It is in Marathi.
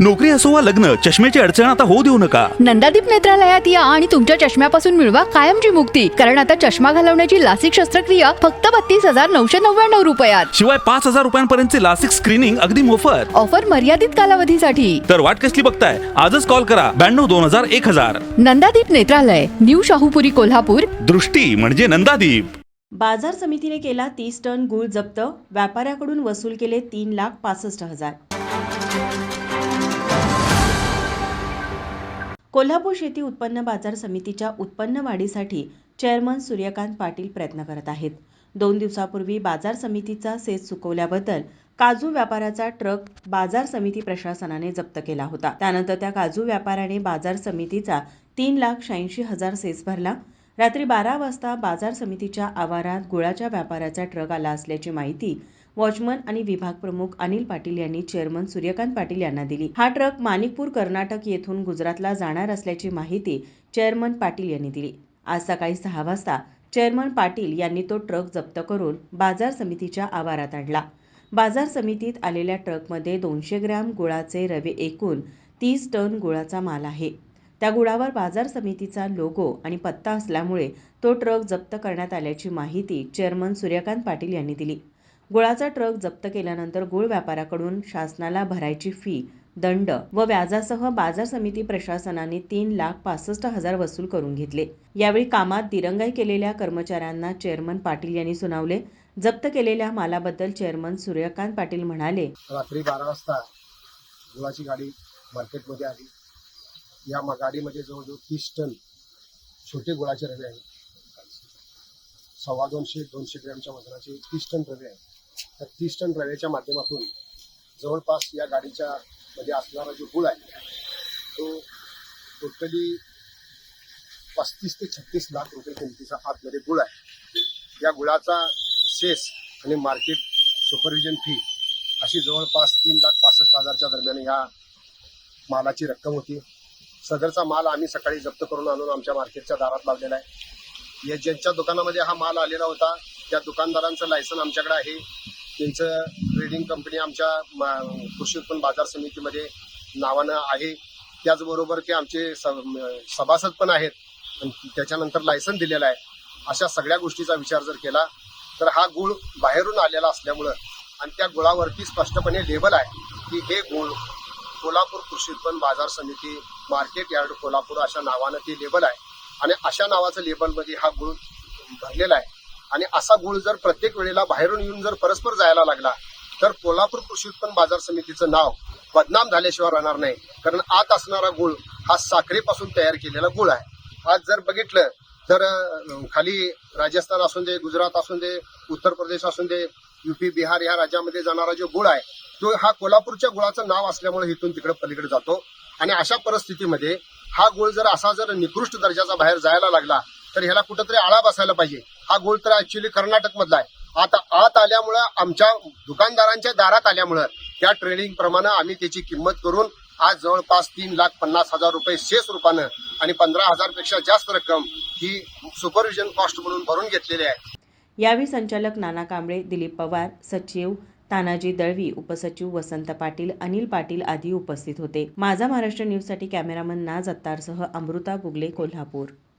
नोकरी असो वा लग्न चष्म्याची अडचण आता होऊ देऊ नका. नंदादीप नेत्रालयात या आणि तुमच्या चष्म्यापासून मिळवा कायमची मुक्ती. कारण आता चष्मा घालवण्याची लासिक शस्त्रक्रिया फक्त बत्तीस हजार नऊशे नव्याण्णव रुपयात. शिवाय पाच हजार रुपयांपर्यंतचे लासिक स्क्रीनिंग अगदी मोफत. ऑफर मर्यादित कालावधीसाठी. तर वाट कसली बघताय? आजच कॉल करा. ब्याण्णव दोन हजार एक हजार. नंदादीप नेत्रालय न्यू शाहूपुरी कोल्हापूर. दृष्टी म्हणजे नंदादीप. बाजार समितीने केला तीस टन गूळ जप्त. व्यापाऱ्याकडून वसूल केले तीन लाख पासष्ट हजार. कोल्हापूर शेती उत्पन्न बाजार समितीच्या उत्पन्न वाढीसाठी चेअरमन सूर्यकांत पाटील प्रयत्न करत आहेत. दोन दिवसापूर्वी बाजार समितीचा सेस चुकवल्याबद्दल काजू व्यापाराचा ट्रक बाजार समिती प्रशासनाने जप्त केला होता. त्यानंतर त्या काजू व्यापाऱ्याने बाजार समितीचा तीन लाख शहाऐंशी हजार सेस भरला. रात्री बारा वाजता बाजार समितीच्या आवारात गुळाच्या व्यापाराचा ट्रक आला असल्याची माहिती वॉचमन आणि विभाग प्रमुख अनिल पाटील यांनी चेअरमन सूर्यकांत पाटील यांना दिली. हा ट्रक माणिकपूर कर्नाटक येथून गुजरातला जाणार असल्याची माहिती चेअरमन पाटील यांनी दिली. आज सकाळी सहा वाजता चेअरमन पाटील यांनी तो ट्रक जप्त करून बाजार समितीच्या आवारात आणला. बाजार समितीत आलेल्या ट्रकमध्ये दोनशे ग्रॅम गुळाचे रवे एकूण तीस टन गुळाचा माल आहे. त्या गुळावर बाजार समितीचा लोगो आणि पत्ता असल्यामुळे तो ट्रक जप्त करण्यात आल्याची माहिती चेअरमन सूर्यकांत पाटील यांनी दिली. गुळाचा ट्रक जप्त केल्यानंतर गुळ व्यापाऱ्याकडून शासनाला भरायची फी दंड व व्याजासह बाजार समिती प्रशासनाने तीन लाख पासष्ट हजार वसूल करून घेतले. यावेळी कामात दिरंगाई केलेल्या कर्मचाऱ्यांना चेअरमन पाटील यांनी सुनावले. जप्त केलेल्या मालाबद्दल चेअरमन सूर्यकांत पाटील म्हणाले रात्री बारा वाजता गुळाची गाडी मार्केटमध्ये आली. या गाडीमध्ये जवळजवळ तीस टन छोटे गुळाचे रवे आहेत. सव्वा दोनशे दोनशे ग्रॅमच्या वजनाचे तीस टन रवे आहेत. तर तीस टन रव्याच्या माध्यमातून जवळपास या गाडीच्या मध्ये असणारा जो गुळ आहे तो टोटली पस्तीस ते छत्तीस लाख रुपये किमतीचा आतमध्ये गुळ आहे या गुळाचा सेस आणि मार्केट सुपरविजन फी अशी जवळपास तीन लाख पासष्ट हजारच्या दरम्यान या मालाची रक्कम होती. सदरचा माल आम्ही सकाळी जप्त करून आणून आमच्या मार्केटच्या दारात लावलेला आहे. या ज्यांच्या दुकानामध्ये हा माल आलेला होता त्या दुकानदारांचं लायसन आमच्याकडे आहे त्यांचं ट्रेडिंग कंपनी आमच्या मा- कृषी उत्पन्न बाजार समितीमध्ये नावानं आहे. त्याचबरोबर ते आमचे स- सभासद पण आहेत. आणि त्याच्यानंतर लायसन दिलेलं आहे. अशा सगळ्या गोष्टीचा विचार जर केला तर हा गुळ बाहेरून आलेला असल्यामुळं आणि त्या गुळावरती स्पष्टपणे लेबल आहे की हे गुळ कोल्हापूर कृषी उत्पन्न बाजार समिती मार्केट यार्ड कोल्हापूर अशा नावानं ते लेबल आहे. आणि अशा नावाचं लेबलमध्ये हा गुळ भरलेला आहे. आणि असा गुळ जर प्रत्येक वेळेला बाहेरून येऊन जर परस्पर जायला लागला तर कोल्हापूर कृषी उत्पन्न बाजार समितीचं नाव बदनाम झाल्याशिवाय राहणार नाही. कारण आत असणारा गुळ हा साखरेपासून तयार केलेला गुळ आहे. आज जर बघितलं तर खाली राजस्थान असून दे गुजरात असून दे उत्तर प्रदेश असून दे युपी बिहार या राज्यामध्ये जाणारा जो गुळ आहे तो हा कोल्हापूरच्या गुळाचं नाव असल्यामुळे इथून तिकडे पलीकडे जातो. आणि अशा परिस्थितीमध्ये हा गुळ जर असा जर निकृष्ट दर्जाचा बाहेर जायला लागला तर ह्याला कुठंतरी आळा बसायला पाहिजे. हा गुळ तर ऍक्च्युली कर्नाटक मधला आहे. आता आत आल्यामुळं आमच्या दुकानदारांच्या दारात आल्यामुळं त्या ट्रेडिंग प्रमाणे आम्ही त्याची किंमत करून आज जवळपास तीन लाख पन्नास हजार रुपये शेष रुपानं आणि पंधरा हजारपेक्षा जास्त रक्कम ही सुपरविजन कॉस्ट म्हणून भरून घेतलेली आहे. यावेळी संचालक नाना कांबळे दिलीप पवार सचिव तानाजी दळवी उपसचिव वसंत पाटील अनिल पाटील आदी उपस्थित होते. माझा महाराष्ट्र न्यूजसाठी कॅमेरामन नाज अत्तारसह अमृता गुगले कोल्हापूर.